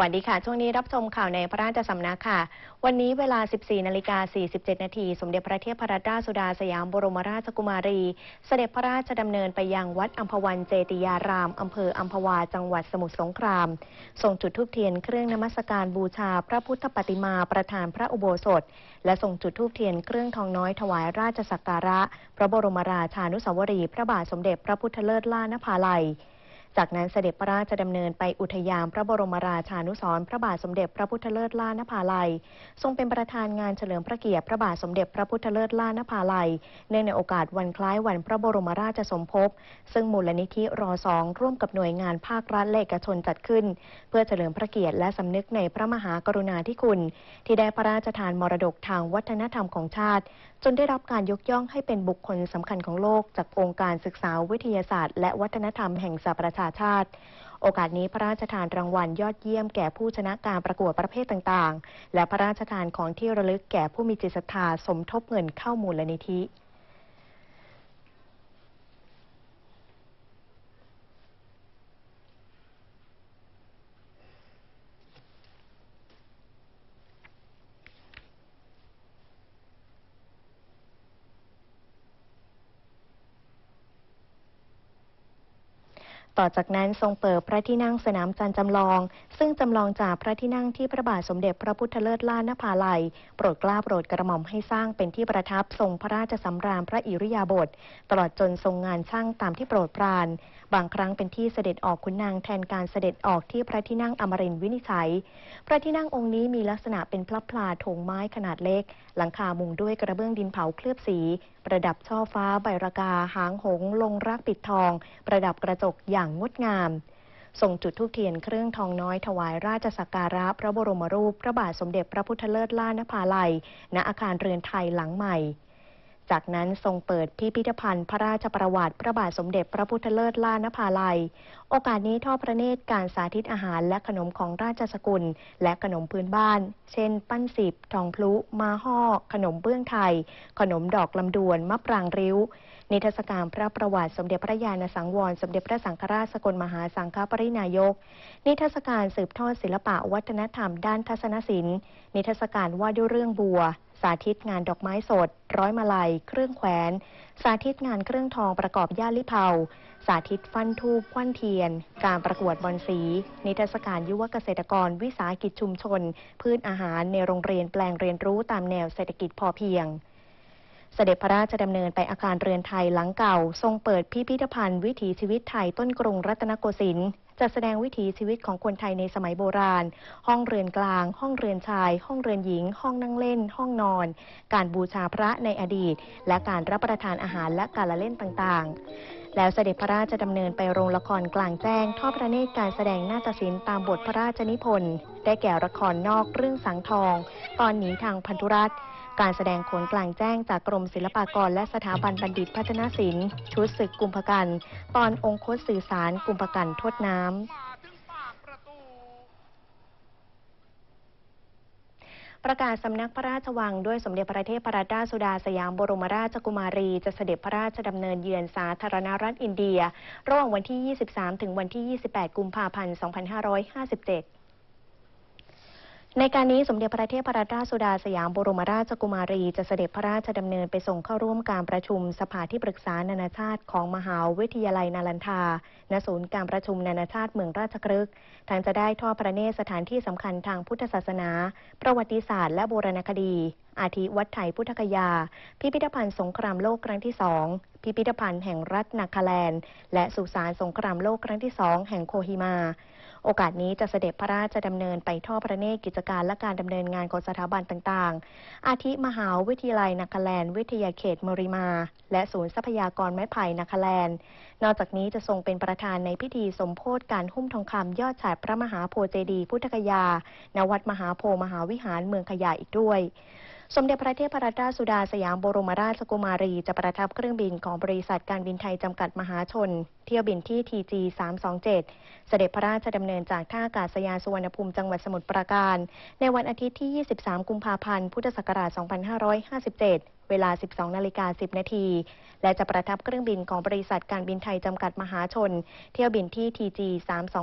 วัสดีค่ะ ช่วงนี้รับชมข่าวในพระราชสำนักค่ะ วันนี้เวลา 14นาฬิกา47 นาที สมเด็จพระเทพรัตนราชสุดาสยามบรมราชกุมารี เสด็จพระราชดำเนินไปยังวัดอัมพวันเจติยาราม อำเภออัมพวา จังหวัดสมุทรสงคราม ส่งจุดธูปเทียนเครื่องนมัสการบูชาพระพุทธปฏิมาประธานพระอุโบสถ และส่งจุดธูปเทียนเครื่องทองน้อยถวายราชสักการะ พระบรมราชานุสาวรีย์พระบาทสมเด็จพระพุทธเลิศล่านภาลัย จากนั้นเสด็จพระราชดำเนินไปอุทยานพระบรมราชานุสรพระบาทสมเด็จพระพุทธเลิศล่านภาลัย ทรงเป็นประธานงานเฉลิมพระเกียรติพระบาทสมเด็จพระพุทธเลิศล่านภาลัยเนื่องในโอกาสวันคล้ายวันพระบรมราชสมภพซึ่งมูลนิธิรอสองร่วมกับหน่วยงานภาครัฐและเอกชนจัดขึ้น เพื่อเฉลิมพระเกียรติและสำนึกในพระมหากรุณาธิคุณ ที่ได้พระราชทานมรดกทางวัฒนธรรมของชาติ จนได้รับการยกย่องให้เป็นบุคคลสำคัญของโลก จากองค์การศึกษาวิทยาศาสตร์ และวัฒนธรรมแห่งสหประชาชาติ โอกาสนี้พระราชทานรางวัลยอดเยี่ยมแก่ผู้ชนะการประกวดประเภทต่างๆ และพระราชทานของที่ระลึกแก่ผู้มีจิตศรัทธาสมทบเงินเข้ามูลนิธิ ต่อจากนั้นทรงเปิดพระที่นั่งสนามจันทร์จำลอง ซึ่งจำลองจากพระที่นั่งที่พระบาทสมเด็จพระพุทธเลิศล่านภาลัย โปรดเกล้าโปรดกระหม่อมให้สร้างเป็นที่ประทับทรงพระราชสำราญพระอิริยาบถตลอดจนทรงงานช่างตามที่โปรดปราน บางครั้งเป็นที่เสด็จออกขุนนางแทนการเสด็จออกที่พระที่นั่งอมรินทร์วินิจฉัย พระที่นั่งองค์นี้มีลักษณะเป็นพระพลาโถงไม้ขนาดเล็ก หลังคามุงด้วยกระเบื้องดินเผาเคลือบสี ประดับช่อฟ้าใบรากา หางหงส์ลงรักปิดทอง ประดับกระจกอย่างงดงามส่งจุดธูปเทียนเครื่องทองน้อยถวายราชสักการะพระบรมรูป พระบาทสมเด็จพระพุทธเลิศล่านภาลัย ณอาคารเรือนไทยหลังใหม่ จากนั้นทรงเปิดพิพิธภัณฑ์พระราชประวัติ พระบาทสมเด็จพระพุทธเลิศล่านภาลัย โอกาสนี้ทอดพระเนตรการสาธิตอาหารและขนมของราชสกุล และขนมพื้นบ้าน เช่น ปั้นสิบ ทองพลุ มาห่อขนมเบื้องไทย ขนมดอกลำดวนมะปรางริ้ว นิทรรศการพระประวัติสมเด็จพระญาณสังวร สมเด็จพระสังฆราชสกลมหาสังฆปรินายก นิทรรศการสืบทอดศิลปะวัฒนธรรมด้านทัศนศิลป์ นิทรรศการว่าด้วยเรื่องบัว สาธิตงานดอกไม้สด ร้อยมาลัย เครื่องแขวน สาธิตงานเครื่องทองประกอบย่าลิเผาสาธิตฟันทูปควันเทียน การประกวดบอลสี นิทรรศการยุวเกษตรกร วิสาหกิจชุมชน พืชอาหารในโรงเรียนแปลงเรียนรู้ตามแนวเศรษฐกิจพอเพียง เสด็จพระราชดำเนินไปอาคารเรือนไทยหลังเก่า ทรงเปิดพิพิธภัณฑ์วิถีชีวิตไทยต้นกรุงรัตนโกสินทร์จัดแสดงวิถีชีวิตของคนไทยในสมัยโบราณ ห้องเรือนกลาง ห้องเรือนชาย ห้องเรือนหญิง ห้องนั่งเล่น ห้องนอน การบูชาพระในอดีต และการรับประทานอาหารและการละเล่นต่างๆ แล้วเสด็จพระราชดำเนินไปโรงละครกลางแจ้ง ทอดพระเนตรการแสดงนาฏศิลป์ตามบทพระราชนิพนธ์ ได้แก่ละครนอกเรื่องสังทอง ตอนหนีทางพันธุรัตน์ การแสดงโขนกลางแจ้งจากกรมศิลปากรและสถาบันบัณฑิตพัฒนศิลป์ ชุดศึกกุมภกัน ตอนองคตสื่อสารกุมภกันทดน้ำประกาศสำนักพระราชวังด้วยสมเด็จพระเทพรัตนราชสุดาสยามบรมราชกุมารีจะเสด็จพระราชดำเนินเยือนสาธารณรัฐอินเดีย ระหว่างวันที่ 23 ถึงวันที่ 28 กุมภาพันธ์ 2557 ในการนี้สมเด็จพระเทพรัตนราชสุดาสยามบรมราชกุมารี จะเสด็จพระราชดำเนินไปส่งเข้าร่วมการประชุมสภาที่ปรึกษานานาชาติของมหาวิทยาลัยนาลันทา ณ ศูนย์การประชุมนานาชาติเมืองราชครึกทางจะได้ทอดพระเนตรสถานที่สำคัญทางพุทธศาสนา ประวัติศาสตร์และโบราณคดี อาทิวัดไถพุทธคยา พิพิธภัณฑ์สงครามโลกครั้งที่สอง พิพิธภัณฑ์แห่งรัฐนาคาแลนด์ และสุสานสงครามโลกครั้งที่สองแห่งโคฮิมา โอกาสนี้จะเสด็จพระราชดำเนินไปทอดพระเนตรกิจการและการดำเนินงานของสถาบันต่างๆ อาทิมหาวิทยาลัยนาคาแลนด์วิทยาเขตมริมา และศูนย์ทรัพยากรไม้ไผ่นาคาแลนด์ นอกจากนี้จะทรงเป็นประธานในพิธีสมโพธิการหุ้มทองคำยอดฉายพระมหาโพธิเจดี พุทธคยา ณ วัดมหาโพธิมหาวิหารเมืองขยาอีกด้วยสมเด็จพระเทพรัตนราชสุดาสยามบรมราชกุมารี จะประทับเครื่องบินของบริษัทการบินไทยจำกัดมหาชน เที่ยวบินที่ TG 327 เสด็จพระราชดำเนินจากท่าอากาศยานสุวรรณภูมิจังหวัดสมุทรปราการ ในวันอาทิตย์ที่ 23 กุมภาพันธ์ พุทธศักราช 2557เวลา 12 นาฬิกา 10 นาที และจะประทับเครื่องบินของบริษัทการบินไทยจำกัดมหาชน เที่ยวบินที่ TG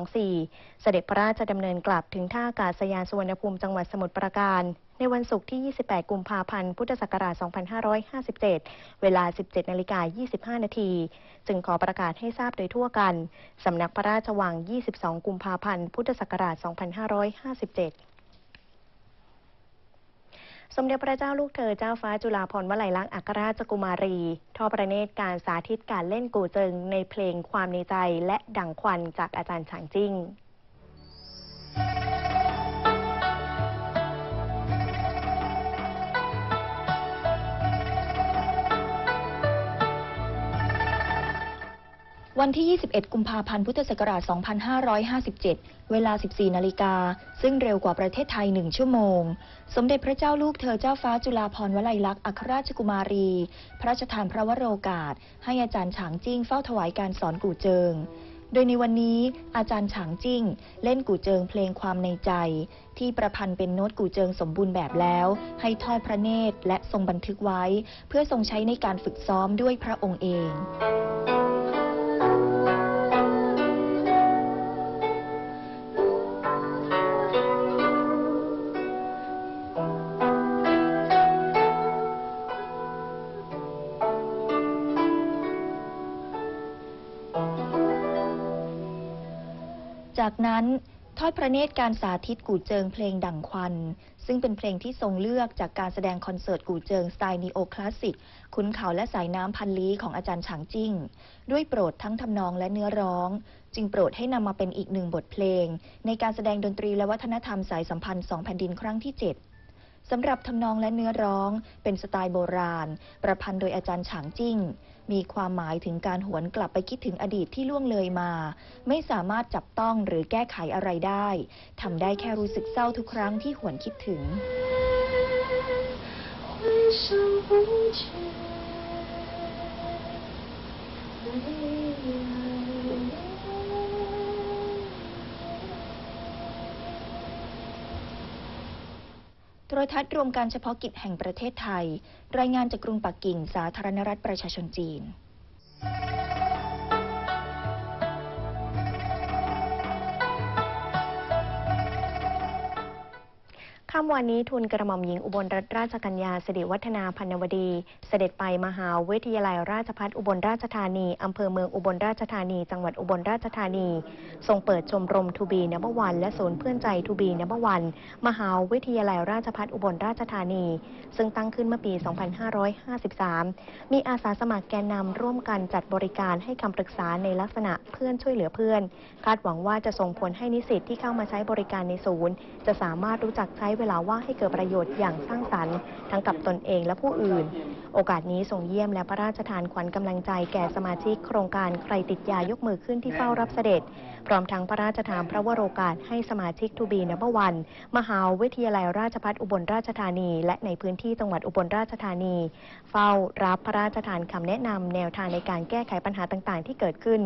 324 เสด็จพระราชดำเนินกลับถึงท่าอากาศยานสุวรรณภูมิจังหวัดสมุทรปราการ ในวันศุกร์ที่ 28 กุมภาพันธ์ พุทธศักราช 2557 เวลา 17 นาฬิกา 25 นาที จึงขอประกาศให้ทราบโดยทั่วกัน สำนักพระราชวัง 22 กุมภาพันธ์ พุทธศักราช 2557สมเด็จพระเจ้าลูกเธอเจ้าฟ้าจุฬาภรณ์วลัยลักษณ์อัครราชกุมารี ทอดประเนตรการสาธิตการเล่นกูเจิงในเพลงความในใจและดังควันจากอาจารย์ฉางจิ้ง วันที่ 21 กุมภาพันธ์ พุทธศักราช 2557 เวลา 14 นาฬิกา ซึ่งเร็วกว่าประเทศไทย 1 ชั่วโมง สมเด็จพระเจ้าลูกเธอเจ้าฟ้าจุฬาภรณ์วลัยลักษณ์อัครราชกุมารี พระราชทานพระวโรกาส ให้อาจารย์ฉางจิ้งเฝ้าถวายการสอนกู่เจิง โดยในวันนี้อาจารย์ฉางจิ้ง เล่นกู่เจิงเพลงความในใจ ที่ประพันธ์เป็นโน้ตกู่เจิงสมบูรณ์แบบแล้ว ให้ทอดพระเนตรและทรงบันทึกไว้ เพื่อทรงใช้ในการฝึกซ้อมด้วยพระองค์เอง จากนั้นทอดพระเนตรการสาธิตกู่เจิงเพลงดั่งควัน ซึ่งเป็นเพลงที่ทรงเลือกจากการแสดงคอนเสิร์ตกู่เจิงสไตล์นีโอคลาสสิกขุนเขาและสายน้ำพันลี้ของอาจารย์ฉางจิ้ง ด้วยโปรดทั้งทำนองและเนื้อร้อง จึงโปรดให้นำมาเป็นอีกหนึ่งบทเพลง ในการแสดงดนตรีและวัฒนธรรมสายสัมพันธ์สองแผ่นดินครั้งที่ 7 สำหรับทำนองและเนื้อร้องเป็นสไตล์โบราณ ประพันธ์โดยอาจารย์ฉางจิ้ง มีความหมายถึงการหวนกลับไปคิดถึงอดีตที่ล่วงเลยมา ไม่สามารถจับต้องหรือแก้ไขอะไรได้ทำได้แค่รู้สึกเศร้าทุกครั้งที่หวนคิดถึง 回首不见未 โทรทัศน์รวมการเฉพาะกิจแห่งประเทศไทย รายงานจากกรุงปักกิ่ง สาธารณรัฐประชาชนจีน ค่ำวันนี้ทุนกระหม่อมหญิงอุบลรัตนราชกัญญาสิริวัฒนาพันวดี เสด็จไปมหาวิทยาลัยราชภัฏอุบลราชธานีอำเภอเมืองอุบลราชธานี จังหวัดอุบลราชธานี ทรงเปิดชมรมทูบีนับวัน และศูนย์เพื่อนใจทูบีนับวันมหาวิทยาลัยราชภัฏอุบลราชธานี ซึ่งตั้งขึ้นเมื่อปี 2553 มีอาสาสมัครแกนนำร่วมกันจัดบริการให้คำปรึกษาในลักษณะเพื่อนช่วยเหลือเพื่อน คาดหวังว่าจะส่งผลให้นิสิตที่เข้ามาใช้บริการในศูนย์ จะสามารถรู้จักใช้เวลาว่างให้เกิดประโยชน์อย่างสร้างสรรค์ทั้งกับตนเองและผู้อื่น โอกาสนี้ส่งเยี่ยมและพระราชทานขวัญกำลังใจแก่สมาชิกโครงการใครติดยายกมือขึ้นที่เฝ้ารับเสด็จ พร้อมทั้งพระราชทานพระวโรกาสให้สมาชิกทูบีนับวัน มหาวิทยาลัยราชภัฏอุบลราชธานี และในพื้นที่จังหวัดอุบลราชธานี เฝ้ารับพระราชทานคำแนะนำแนวทางในการแก้ไขปัญหาต่างๆ ที่เกิดขึ้น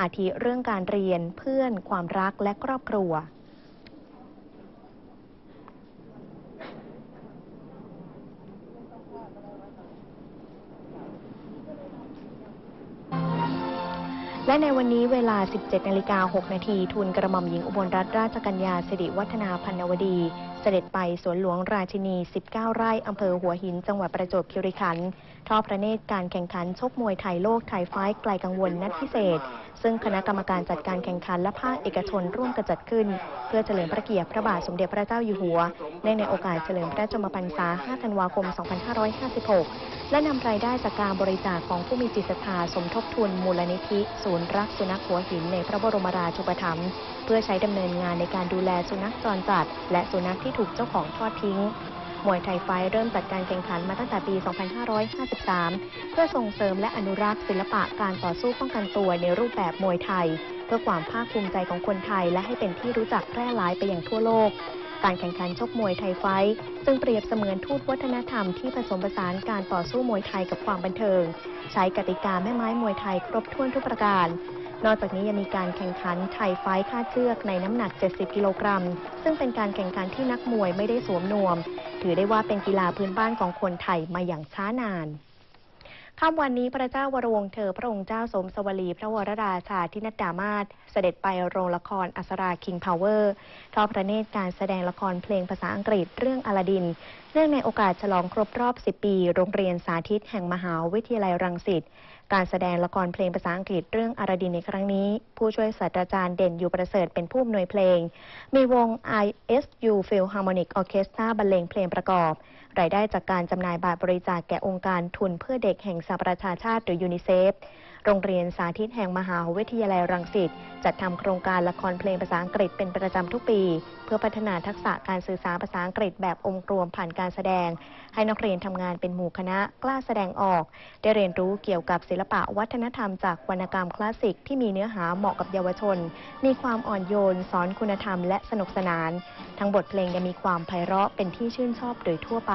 อาทิเรื่องการเรียนเพื่อน ความรักและครอบครัว และในวันนี้เวลา 17นาฬิกา6นาทีทุนกระหม่อมหญิงอุบลรัตนราชกัญญาสิริวัฒนาพันวดี เสด็จไปสวนหลวงราชินี 19 ไร่อำเภอหัวหิน จังหวัดประจวบคีรีขันธ์ ทอดพระเนตรการแข่งขันชกมวยไทยโลกไทยไฟไกลกังวลนัดพิเศษ ซึ่งคณะกรรมการจัดการแข่งขันและภาคเอกชนร่วมกันจัดขึ้น เพื่อเฉลิมพระเกียรติพระบาทสมเด็จพระเจ้าอยู่หัวในในโอกาสเฉลิมพระชนมพรรษา 5 ธันวาคม 2556 และนำรายได้จากการบริจาคของผู้มีจิตศรัทธาสมทบทุนมูลนิธิ ศูนย์รักสุนัขหัวหินในพระบรมราชูปถัมภ์เพื่อใช้ดำเนินงานในการดูแลสุนัขจรจัด และสุนัขที่ถูกเจ้าของทอดทิ้ง มวยไทยไฟเริ่มจัดการแข่งขันมาตั้งแต่ปี 2553 เพื่อส่งเสริมและอนุรักษ์ศิลปะการต่อสู้ป้องกันตัวในรูปแบบมวยไทย เพื่อความภาคภูมิใจของคนไทย และให้เป็นที่รู้จักแพร่หลายไปอย่างทั่วโลกการแข่งขันชกมวยไทยไฟซึ่งเปรียบเสมือนทูตวัฒนธรรมที่ผสมผสานการต่อสู้มวยไทยกับความบันเทิง ใช้กติกาแม่ไม้มวยไทยครบถ้วนทุกประการ นอกจากนี้ยังมีการแข่งขันไทยไฟคาดเชือกในน้ำหนัก 70 กิโลกรัม ซึ่งเป็นการแข่งขันที่นักมวยไม่ได้สวมนวม ถือได้ว่าเป็นกีฬาพื้นบ้านของคนไทยมาอย่างช้านานค่ำวันนี้พระเจ้าวรวงเธอพระองค์เจ้าสมสวลี พระวรราชาธินัดดามาศเสด็จไปโรงละครอัสราคิงพาวเวอร์ทอดพระเนตรการแสดงละครเพลงภาษาอังกฤษเรื่องอลาดิน เนื่องในโอกาสฉลองครบรอบ 10 ปี โรงเรียนสาธิตแห่งมหาวิทยาลัยรังสิต การแสดงละครเพลงภาษาอังกฤษเรื่องอลาดินในครั้งนี้ ผู้ช่วยศาสตราจารย์เด่นอยู่ประเสริฐเป็นผู้อำนวยเพลง มีวง ISU Philharmonic Orchestra บรรเลงเพลงประกอบ รายได้จากการจำหน่ายบัตรบริจาคแก่องค์การทุนเพื่อเด็กแห่งสหประชาชาติหรือยูนิเซฟ โรงเรียนสาธิตแห่งมหาวิทยาลัยรังสิตจัดทำโครงการละครเพลงภาษาอังกฤษเป็นประจำทุกปี เพื่อพัฒนาทักษะการสื่อสารภาษาอังกฤษแบบองค์รวมผ่านการแสดง ให้นักเรียนทำงานเป็นหมู่คณะกล้าแสดงออก ได้เรียนรู้เกี่ยวกับศิลปะวัฒนธรรมจากวรรณกรรมคลาสสิกที่มีเนื้อหาเหมาะกับเยาวชน มีความอ่อนโยน สอนคุณธรรมและสนุกสนาน ทั้งบทเพลงยังมีความไพเราะเป็นที่ชื่นชอบโดยทั่วไป